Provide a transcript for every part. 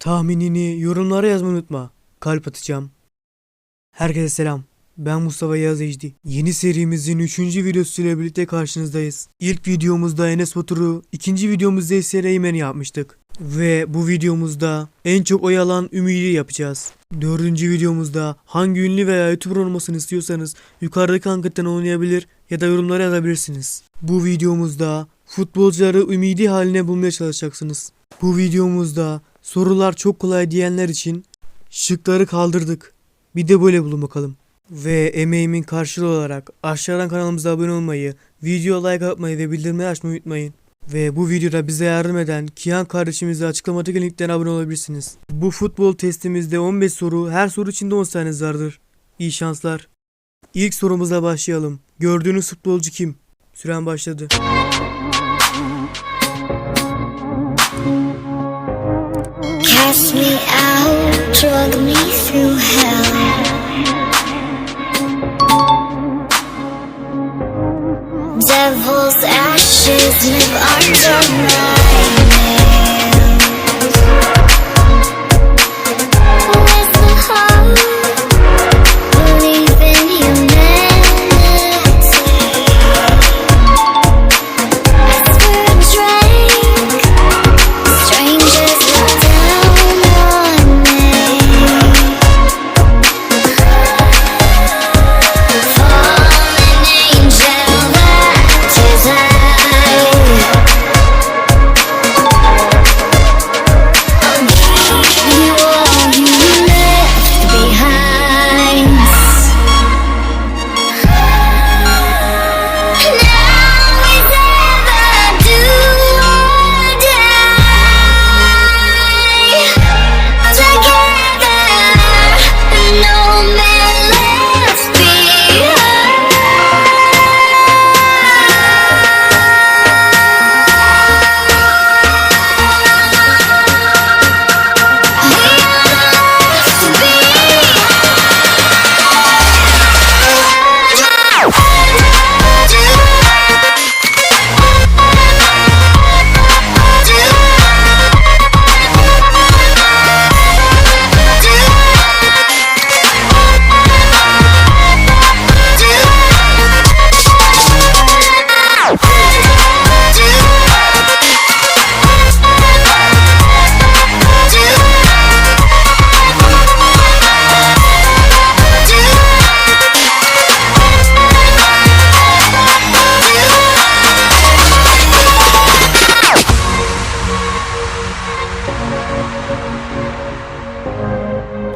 Tahminini yorumlara yazmayı unutma. Kalp atacağım. Herkese selam. Ben Mustafa Ecdi. Yeni serimizin 3. videosuyla birlikte karşınızdayız. İlk videomuzda Enes Batur'u, ikinci videomuzda ise Reymen'i yapmıştık. Ve bu videomuzda en çok oy alan yapacağız. Dördüncü videomuzda hangi ünlü veya YouTuber olmasını istiyorsanız yukarıdaki anketten oynayabilir ya da yorumlara yazabilirsiniz. Bu videomuzda futbolcuları ümidi haline bulmaya çalışacaksınız. Bu videomuzda sorular çok kolay diyenler için şıkları kaldırdık. Bir de böyle bulun bakalım. Ve emeğimin karşılığı olarak aşağıdan kanalımıza abone olmayı, video like atmayı ve bildirimleri açmayı unutmayın. Ve bu videoda bize yardım eden Kian kardeşimize açıklamadaki linkten abone olabilirsiniz. Bu futbol testimizde 15 soru, her soru içinde 10 taneniz vardır. İyi şanslar. İlk sorumuza başlayalım. Gördüğünüz futbolcu kim? Süren başladı. Cast me out, drug me through hell. Devil's ashes live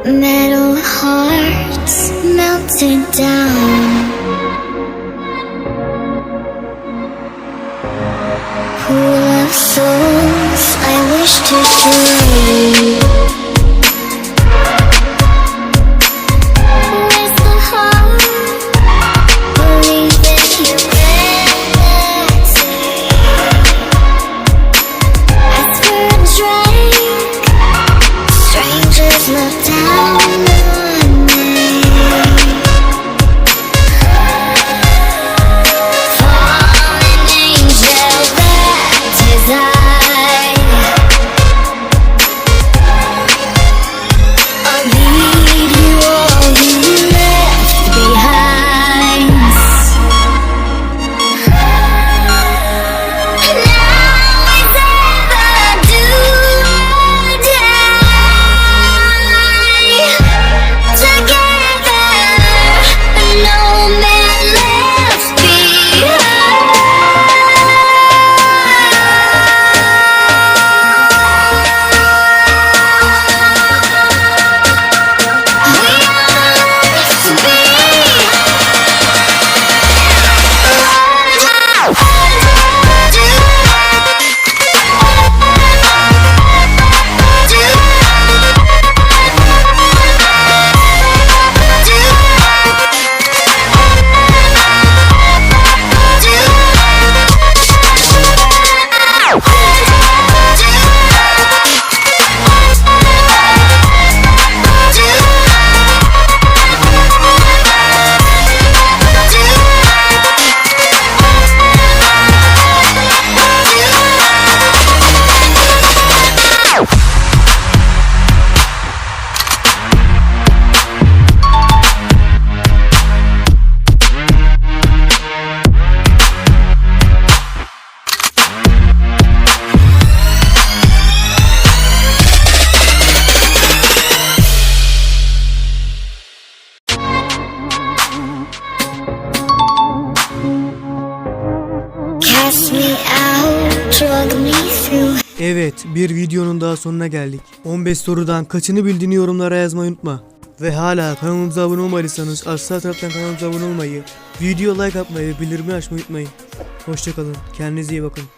Metal hearts melted down. Pool of souls I wish to drain. Evet, bir videonun daha sonuna geldik. 15 sorudan kaçını bildiğini yorumlara yazmayı unutma. Ve hala kanalımıza abone olmadıysanız aşağı taraftan kanalımıza abone olmayı, video like atmayı ve bildirimi açmayı unutmayın. Hoşçakalın, kendinize iyi bakın.